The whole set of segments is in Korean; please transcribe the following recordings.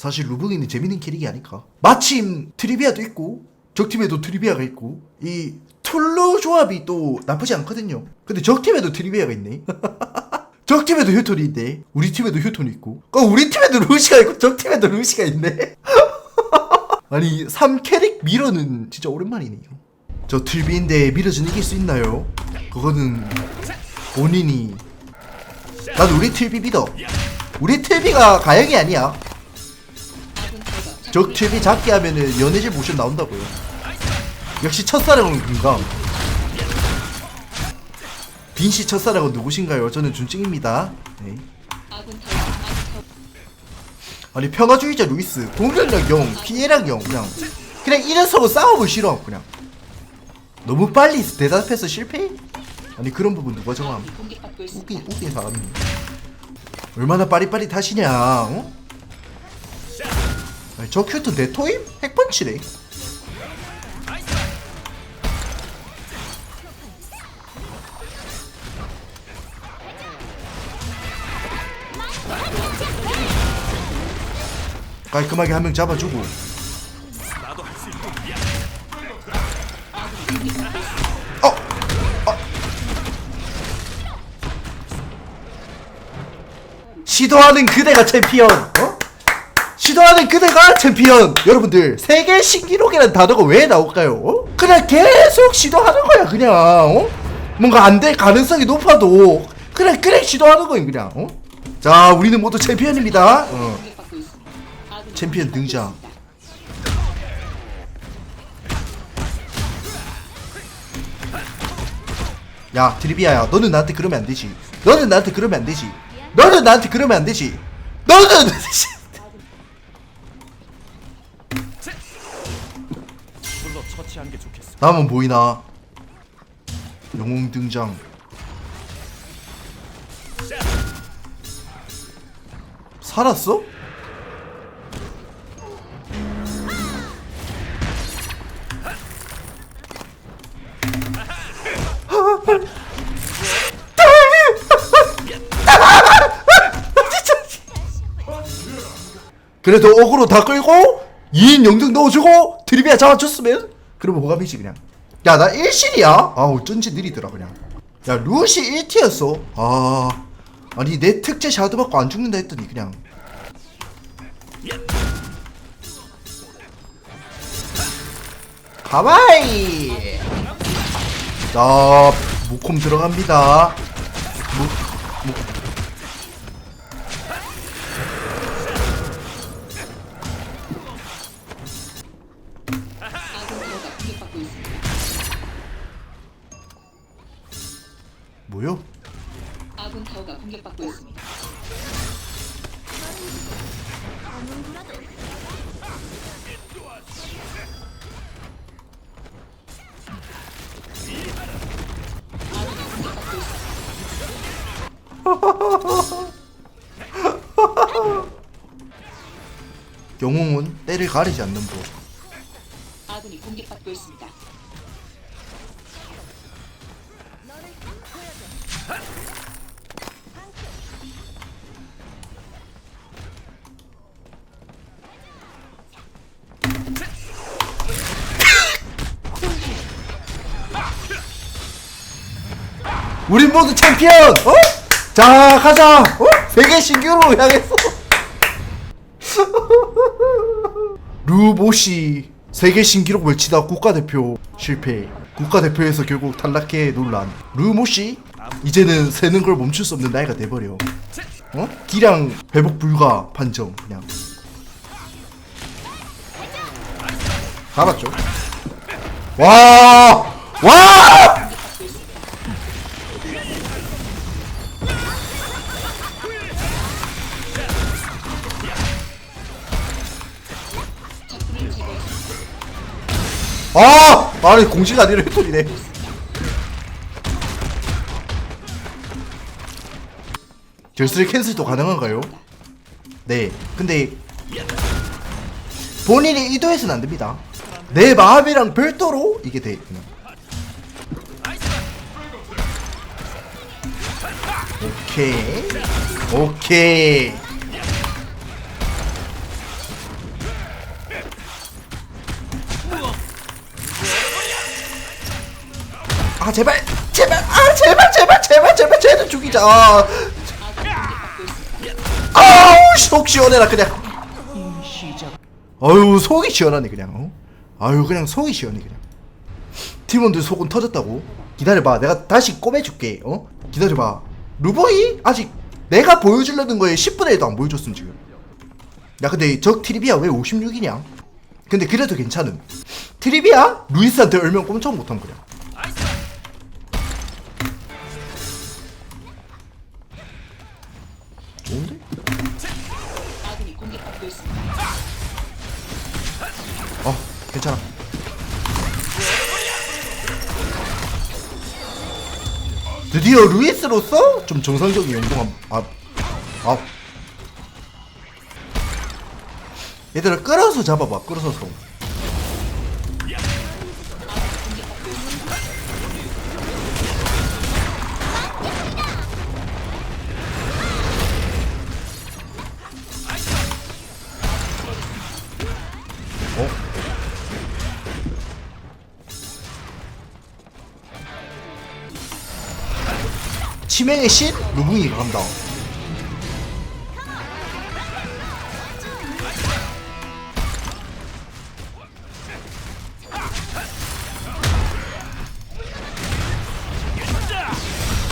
사실 루붕이는 재밌는 캐릭이 아닐까. 마침 트리비아도 있고 적팀에도 트리비아가 있고 이 툴루 조합이 또 나쁘지 않거든요. 근데 적팀에도 트리비아가 있네. 적팀에도 휴톤이 있네. 우리 팀에도 휴톤이 있고. 어, 우리 팀에도 루시가 있고 적팀에도 루시가 있네. 아니 3캐릭 미러는 진짜 오랜만이네요. 저 틀비인데 미러전 이길 수 있나요? 그거는 본인이 나도 우리 틀비 믿어. 우리 틀비가 가영이 아니야. 적 틀비 작게 하면은 연애질 모션 나온다고요. 역시 첫사랑은 금강. 빈씨 첫사랑은 누구신가요? 저는 준증입니다. 네. 아니 평화주의자 루이스 공격력 0 피해량 0 그냥 그냥 이런 서로 싸움을 싫어 그냥 너무 빨리 대답해서 실패? 아니 그런 부분 누가 정함. 웃긴 웃긴 사람이 얼마나 빠릿빠릿하시냐 어? 저 큐트 내 토임? 핵펀치래 깔끔하게 한 명 잡아주고 어! 어! 시도하는 그대가 챔피언 어? 시도하는 그대가 챔피언 여러분들 세계 신기록이라는 단어가 왜 나올까요? 어? 그냥 계속 시도하는 거야 그냥 어? 뭔가 안 될 가능성이 높아도 그냥 그래 시도하는 거야 그냥 어? 자 우리는 모두 챔피언입니다 어. 챔피언 등장. 야 드리비아야 너는 나한테 그러면 안 되지 너는 나한테 그러면 안 되지 너는 나한테 그러면 안 되지 너는 불 러 처치한 게 좋겠어. 다음은 보이나 영웅 등장 살았어? 그래도 어그로 다 끌고 2인 영등 넣어주고 드리비아 잡아줬으면 그러면 호감이지 그냥? 야 나 1실이야? 아 어쩐지 느리더라 그냥. 야 루시 1티였어. 아 아니 내 특제 샤드 받고 안 죽는다 했더니 그냥. 가와이! 자 무콤 들어갑니다. 무, 뭐요? 아군 타워가 공격받고 있습니다. 영웅은 때를 가리지 않는 법 아군이 공격받고 있습니다. 우린 모두 챔피언! 어? 자, 가자! 어? 세계 신규로 향해서! 루보시 세계 신기록 외치다 국가대표 실패 국가대표에서 결국 탈락해 논란 루모시 이제는 새는 걸 멈출 수 없는 나이가 돼버려 어? 기량 회복 불가 판정 그냥 알았죠? 와! 와! 적 아! 아니 공시가 아니라 해토리네. 결슬 캔슬도 가능한가요? 네. 근데 본인이 의도해서는 안됩니다. 내 마음이랑 별도로 이게 돼 그냥. 오케이. 오케이 아 제발 제발 아 제발 제발 제발 제발 쟤는 죽이자. 아. 아우 속 시원해라 그냥. 아유 속이 시원하네 그냥. 어? 아유 그냥 속이 시원해 그냥. 팀원들 속은 터졌다고? 기다려봐 내가 다시 꼬매줄게 어? 기다려봐. 루보이 아직 내가 보여주려는 거에 10분의 1도 안 보여줬음 지금. 야 근데 적 트리비아 왜 56이냐? 근데 그래도 괜찮음. 트리비아? 루이스한테 얼면 꼼짝 못함 그냥 드디어 루이스로서 좀 정상적인 연동함 아, 아. 얘들아 끌어서 잡아봐 끌어서 서 어? 치명의 신? 루붕이가 간다.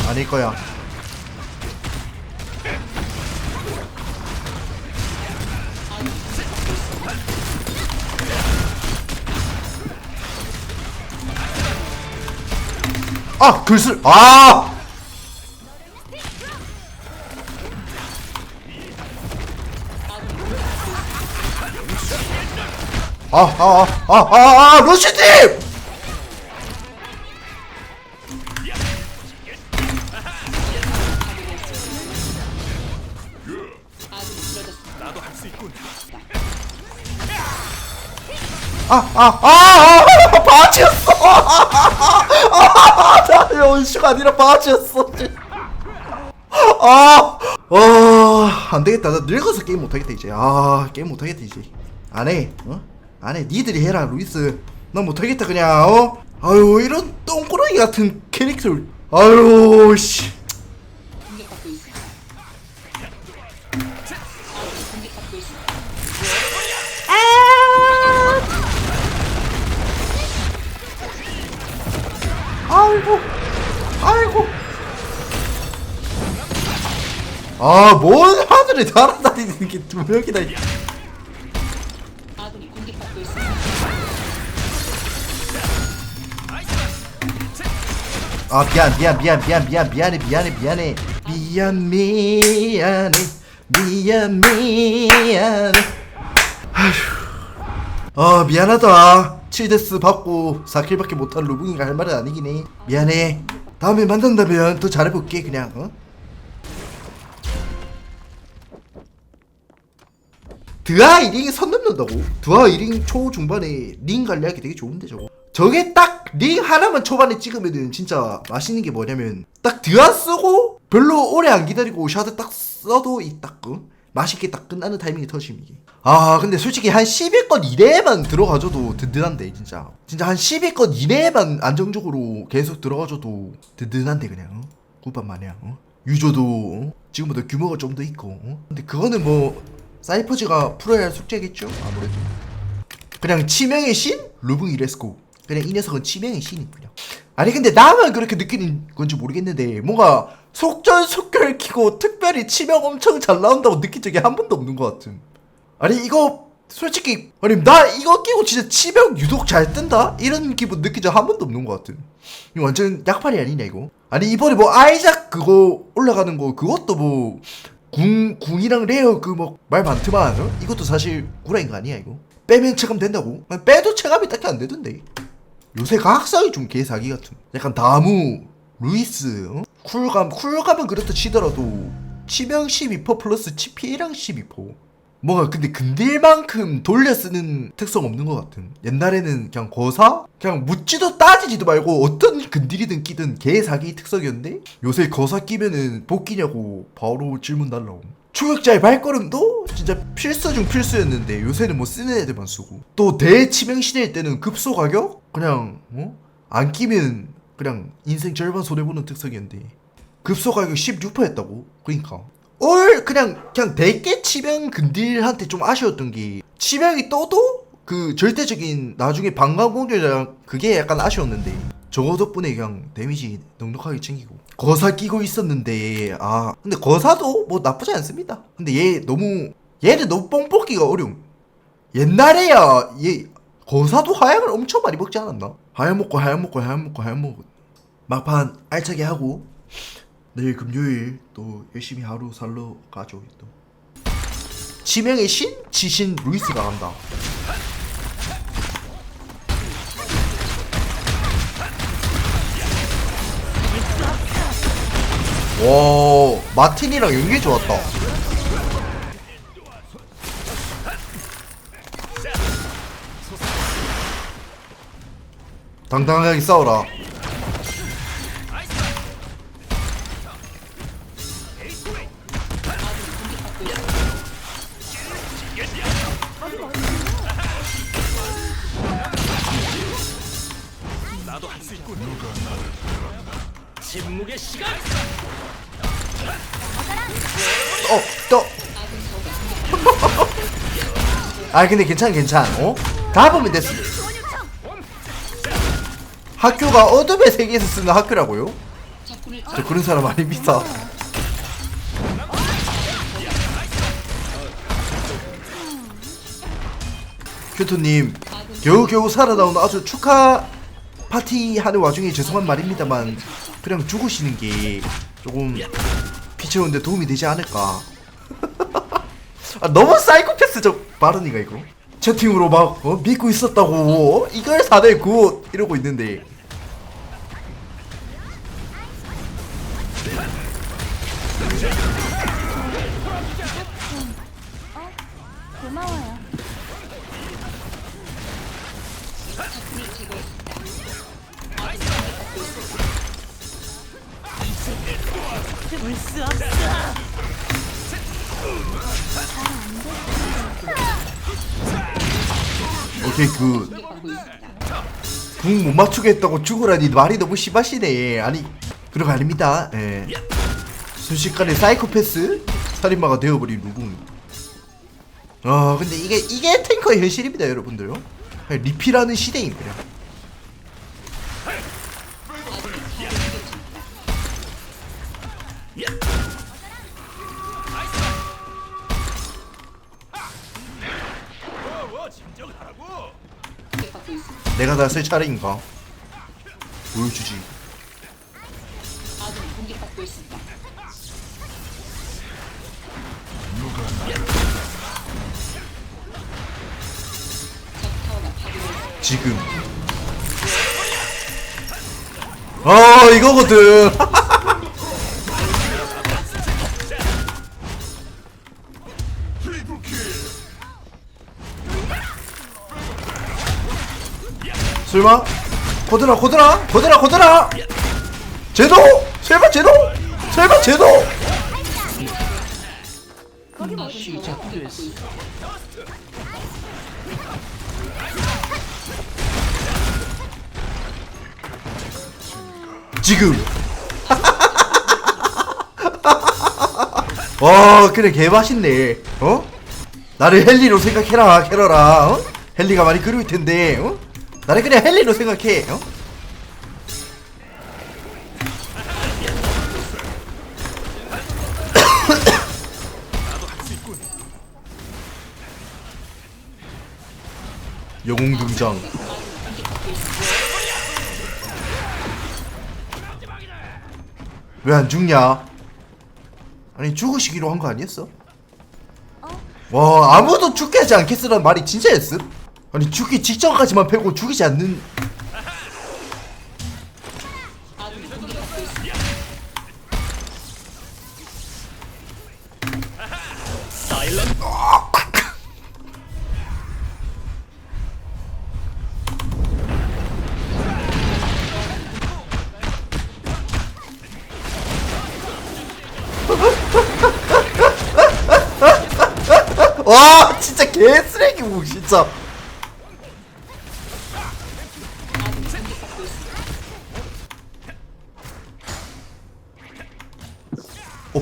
아닐 거야. 아 글슬 아 아, 아, 아, 아, 아, 아, 수 있군. 아, 아, 아, 아, 바지였어! 아, 아, 아, 나 연수가 아니라 바지였어. 아, 어, 안 되겠다. 나 늙어서 게임 못하겠다, 이제. 아, 게임 못하겠다, 이제. 안 해, 어? 안 해. 니들이 해라, 루이스. 난 못하겠다, 그냥, 어? 아유, 이런 똥꾸러기 같은 캐릭터를. 아유, 씨. 공격받고 있습니다. 아군이 공격받고 있습니다. 아이고, 아이고. 아, 뭔 하늘에 날아다니는 게 두 명이다. 아, 미안, 미안, 미안, 미안, 미안, 미안해, 미안해, 미안해. 미안, 미안해. 미안, 미안해. 아휴. 아, 미안하다. 7데스 받고 4킬밖에 못한 루붕이가 할 말은 아니긴 해. 미안해. 다음에 만난다면 더 잘해볼게, 그냥, 어? 드아 1링이 선 넘는다고? 드아 1링 초중반에 링 관리하기 되게 좋은데 저거 저게 딱 링 하나만 초반에 찍으면은 진짜 맛있는 게 뭐냐면 딱 드아 쓰고 별로 오래 안 기다리고 샤드 딱 써도 이딱 그 맛있게 딱 끝나는 타이밍이 터짐 이게 아 근데 솔직히 한 10위권 이내에만 들어가줘도 든든한데 진짜 진짜 한 10위권 이내에만 안정적으로 계속 들어가줘도 든든한데 그냥 어? 굿밥 마냥 어? 유저도 어? 지금보다 규모가 좀 더 있고 어? 근데 그거는 뭐 사이퍼즈가 풀어야 할 숙제겠죠 아무래도 그냥 치명의 신? 루붕 이 레스코 그냥 이 녀석은 치명의 신이 그냥 아니 근데 나만 그렇게 느끼는 건지 모르겠는데 뭔가 속전속결 키고 특별히 치명 엄청 잘 나온다고 느낀 적이 한 번도 없는 것 같은 아니 이거 솔직히 아니 나 이거 끼고 진짜 치명 유독 잘 뜬다? 이런 기분 느낀 적 한 번도 없는 것 같은 이거 완전 약팔이 아니냐 이거 아니 이번에 뭐 아이작 그거 올라가는 거 그것도 뭐 궁, 궁이랑 레어 그 뭐 말 많더만 어? 이것도 사실 구라인 거 아니야 이거 빼면 체감 된다고? 빼도 체감이 딱히 안 되던데 요새 과학상이 좀 개사기 같은 약간 다무 루이스 어? 쿨감 쿨감은 그렇다 치더라도 치명 12% 플러스 치피해량 12% 뭐가 근데 근딜만큼 돌려 쓰는 특성 없는 것 같은 옛날에는 그냥 거사? 그냥 묻지도 따지지도 말고 어떤 근딜이든 끼든 개사기 특성이었는데 요새 거사 끼면은 복귀냐고 바로 질문 달라고 초역자의 발걸음도 진짜 필수 중 필수였는데 요새는 뭐 쓰는 애들만 쓰고 또 대치명 시대일 때는 급소 가격? 그냥 어? 안 끼면 그냥 인생 절반 손해 보는 특성이었는데 급소 가격 16%였다고? 그러니까 올 그냥 그냥 대개 치명 근딜한테 좀 아쉬웠던 게 치명이 떠도 그 절대적인 나중에 방광 공격이랑 그게 약간 아쉬웠는데 저거 덕분에 그냥 데미지 넉넉하게 챙기고. 거사 끼고 있었는데 아. 근데 거사도 뭐 나쁘지 않습니다. 근데 얘 너무 얘는 너무 뽕 뽑기가 어려움. 옛날에야 얘 거사도 하약을 엄청 많이 먹지 않았나? 하약 먹고 하약 먹고 하약 먹고 하약 먹고. 막판 알차게 하고 내일 금요일 또 열심히 하루 살러 가죠 또. 치명의 신 지신 루이스가 간다 와 마틴이랑 연기 좋았다. 당당하게 싸워라 아 근데 괜찮 괜찮. 어? 다 보면 됐어. 학교가 어둠의 세계에서 쓰는 학교라고요? 저 그런 사람 아닙니다. 교토님 겨우겨우 살아나온 아주 축하 파티 하는 와중에 죄송한 말입니다만 그냥 죽으시는 게 조금 피치오는데 도움이 되지 않을까 아, 너무 사이코패스적 발언이가 이거 채팅으로 막 어, 믿고 있었다고 어? 이걸 4대 9 이러고 있는데 오케이 그 공격받고 있습니다. 궁 못 맞추겠다고 죽으라니 말이 너무 심하시네. 아니 그런 거 아닙니다. 예. 순식간에 사이코패스 살인마가 되어버린 루궁. 아 근데 이게 이게 탱커의 현실입니다, 여러분들요. 그냥 리필하는 그냥. 내가 다 쓸 차례인가? 보여주지. 아군이 공격받고 있습니다. 적 타워가 파괴되었습니다. 지금. 아 이거거든. 설마? 거드라 거드라 거드라 거드라 제도 설마 제도 설마 있습니다. 지금. 와 그래 개 맛있네. 어? 나를 헬리로 생각해라 캐러라. 어? 헬리가 많이 그리울 텐데 어 나를 그냥 헬리로 생각해 어 영웅 등장 왜 안 죽냐? 아니 죽으시기로 한 거 아니었어? 와 아무도 죽게 하지 않겠으라는 말이 진짜였음? 아니 죽기 직전까지만 패고 죽이지 않는. 와 진짜 개쓰레기고 진짜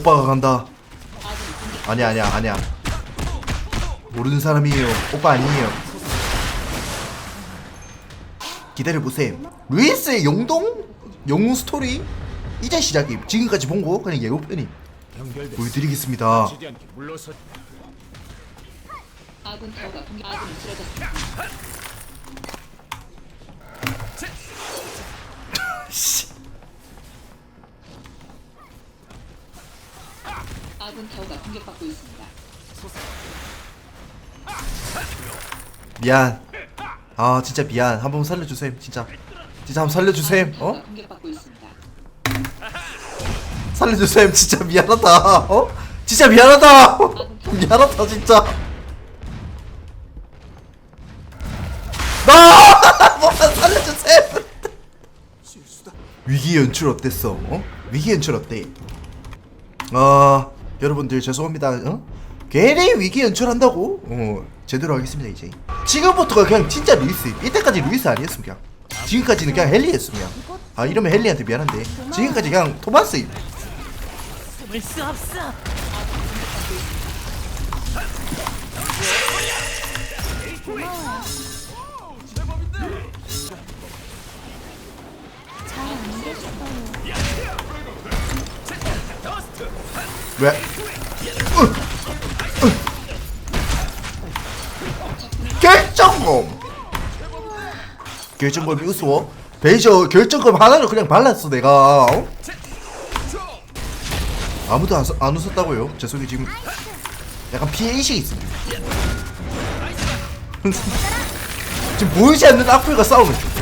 오빠가 간다 아니야 아니야 아니야 모르는 사람이에요 오빠 아니에요 기다려 보세요 루이스의 영동? 영웅 스토리? 이제 시작임 지금까지 본 거 그냥 예고편임. 보여드리겠습니다. 아군 타워가 아군이 쓰러졌습니다. 아군 타워가 공격받고 있습니다. 미안 아 진짜 미안 한 번 살려주세요 진짜 진짜 한 번 살려주세요 아군 타워가 어? 공격받고 있습니다. 살려주세요 진짜 미안하다 어? 진짜 미안하다 미안하다 진짜 나 뭐만 살려주세요 위기 연출 어땠어? 어? 위기 연출 어때? 아 여러분들 죄송합니다 어? 괜히 위기 연출한다고? 어 제대로 하겠습니다 이제 지금부터가 그냥 진짜 루이스 이때까지 루이스 아니었음 그냥 지금까지는 그냥 헨리였음 그냥 아 이러면 헨리한테 미안한데 지금까지 그냥 토마스. 잘안 됐어요. 왜? 결정검 결정검이 우스워? 베이저 결정검 하나를 그냥 발랐어 내가 어? 아무도 안, 써- 안 웃었다고요? 제 속에 지금 약간 피해의식이 있습니다 지금 보이지 않는 악플과 싸우는 중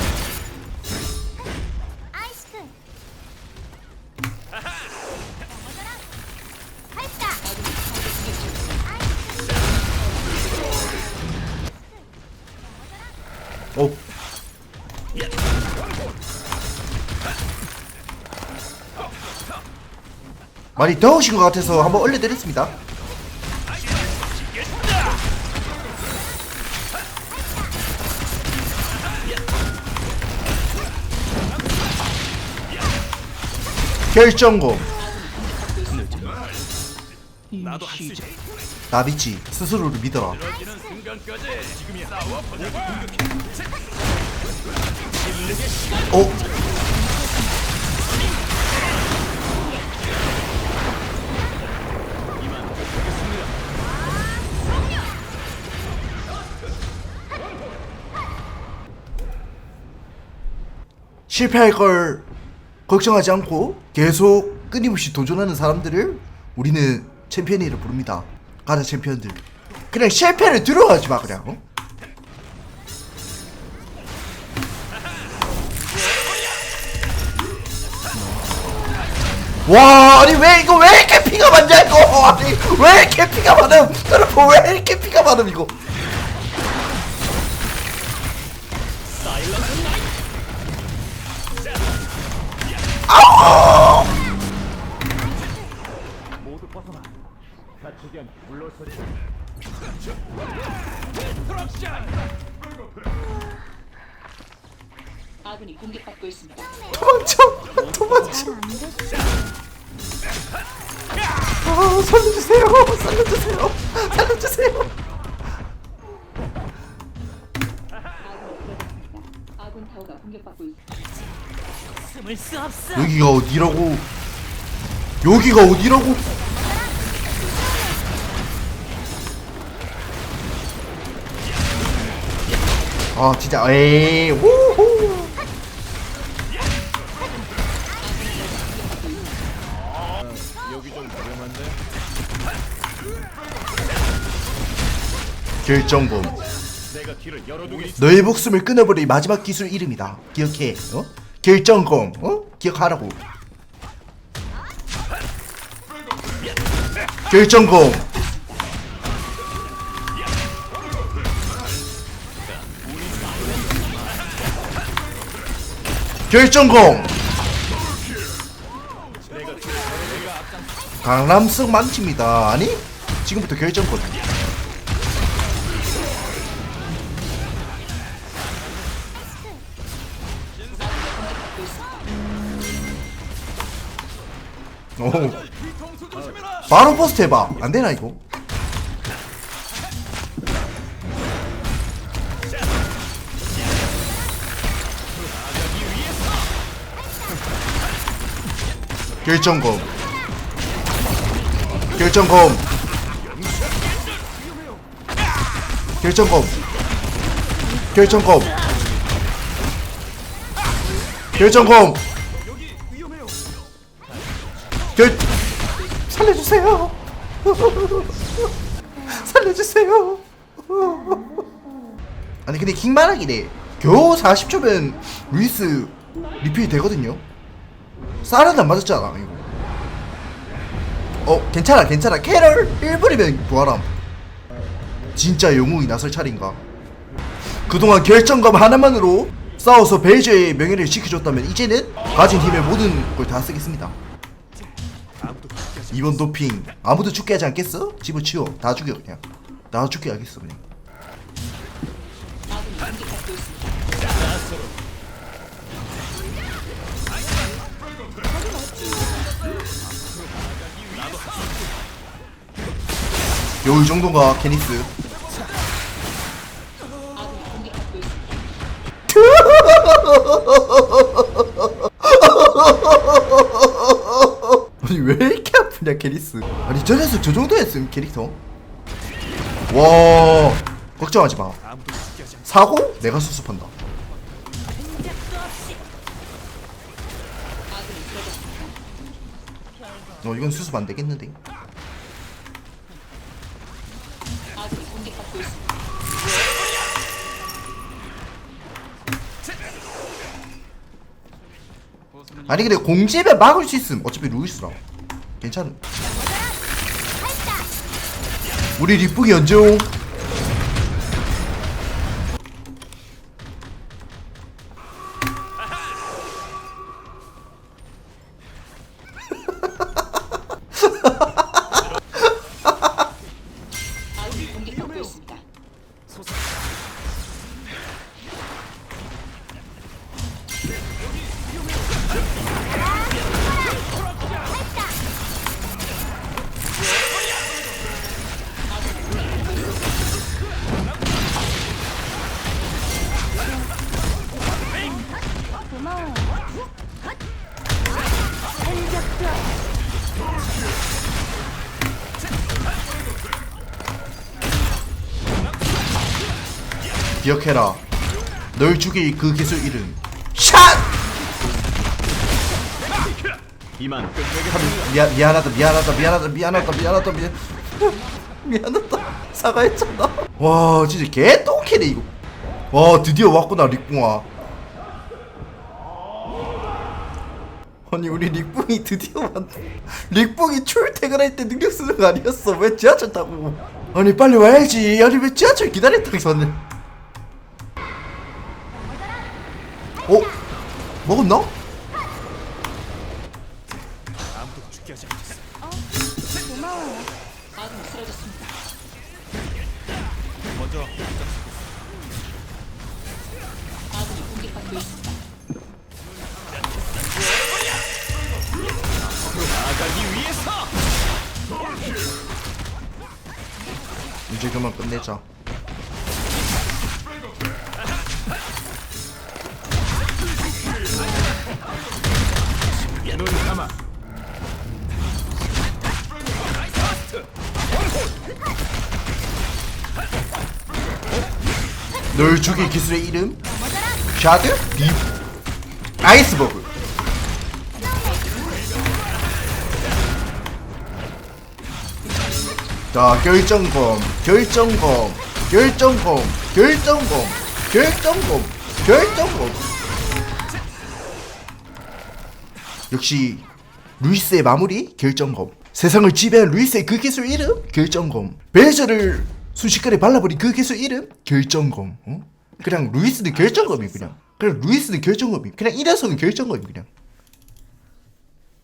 많이 더우신 것 같아서 한번 올려드렸습니다. 있지. 나비치 스스로를 믿어라. 이 실패할 걸 걱정하지 않고 계속 끊임없이 도전하는 사람들을 우리는 챔피언이라 부릅니다. 가자 챔피언들. 그냥 실패를 두려워하지 마 그냥. 어? 와 아니 왜 이거 왜 이렇게 피가 많냐 이거 아니 왜 이렇게 피가 많음 여러분 왜 이렇게 피가 많음 이거 모두 벗어나. 않게 물러서리. 아군이 공격받고 있습니다. 도망쳐 도망쳐. 아 살려주세요 살려주세요 살려주세요. 아군 타워가 공격받고 있습니다. 여기가 어디라고 여기가 어디라고 아 진짜 에이 우후 여기 좀 위험한데. 결정범 내가 길을 열어두겠어. 너의 목숨을 끊어버릴 마지막 기술 이름이다 기억해 어? 결정검 어? 기억하라고. 결정검 결정검 강남성 망칩니다. 아니? 지금부터 결정검 바로 포스트 해봐. 안 되나 이거? 결정검. 결정검. 결정검. 결정검. 결정검. 결 살려주세요. 살려주세요. 아니 근데 킹만하기네. 겨우 40초면 루이스 리필이 되거든요. 쌀은 안 맞았잖아 이거? 어 괜찮아 괜찮아. 캐럴 1분이면 부활함. 진짜 영웅이 나설 차례인가? 그동안 결정검 하나만으로 싸워서 벨저의 명예를 지켜줬다면 이제는 가진 힘의 모든 걸 다 쓰겠습니다 이번 도핑 아무도 죽게 하지 않겠어? 집어치워 다 죽여 그냥 다 죽게 하겠어 그냥 아군이 공격받고 있습니다. 요이 정도가 케니스. 아니 왜 이렇게 아프냐 캐리스. 아니 저 녀석 저 정도였음 캐릭터? 와 걱정하지 마. 사고? 내가 수습한다. 어 이건 수습 안 되겠는데. 아니 근데 공집에 막을 수 있음. 어차피 루이스라 괜찮음 우리 리프기 언제 오? 기억해라. 널 죽일 그 기술 이름. 샷! 이만. 미안, 미안하다 미안하다 미안하다 미안하다 미안하다 미안. 미안하다. 사과했잖아. 와 진짜 개똥캐네 이거. 와 드디어 왔구나 릭붕아. 아니 우리 릭붕이 드디어 왔네 릭붕이 출퇴근할 때 능력 쓰는 거 아니었어? 왜 지하철 타고? 아니 빨리 와야지. 아니 왜 지하철 기다렸다 저는 먹었나? 눈 감아. 널 죽일 기술의 이름? 샤드? 딥? 아이스버그. 자 결정검 결정검 결정검 결정검 결정검 결정검 역시 루이스의 마무리 결정검. 세상을 지배한 루이스의 그 기술 이름 결정검. 베이저를 순식간에 발라버린 그 기술 이름 결정검. 어? 그냥 루이스는 결정검이 그냥. 그냥 루이스는 결정검이. 그냥 이 녀석은 결정검이 그냥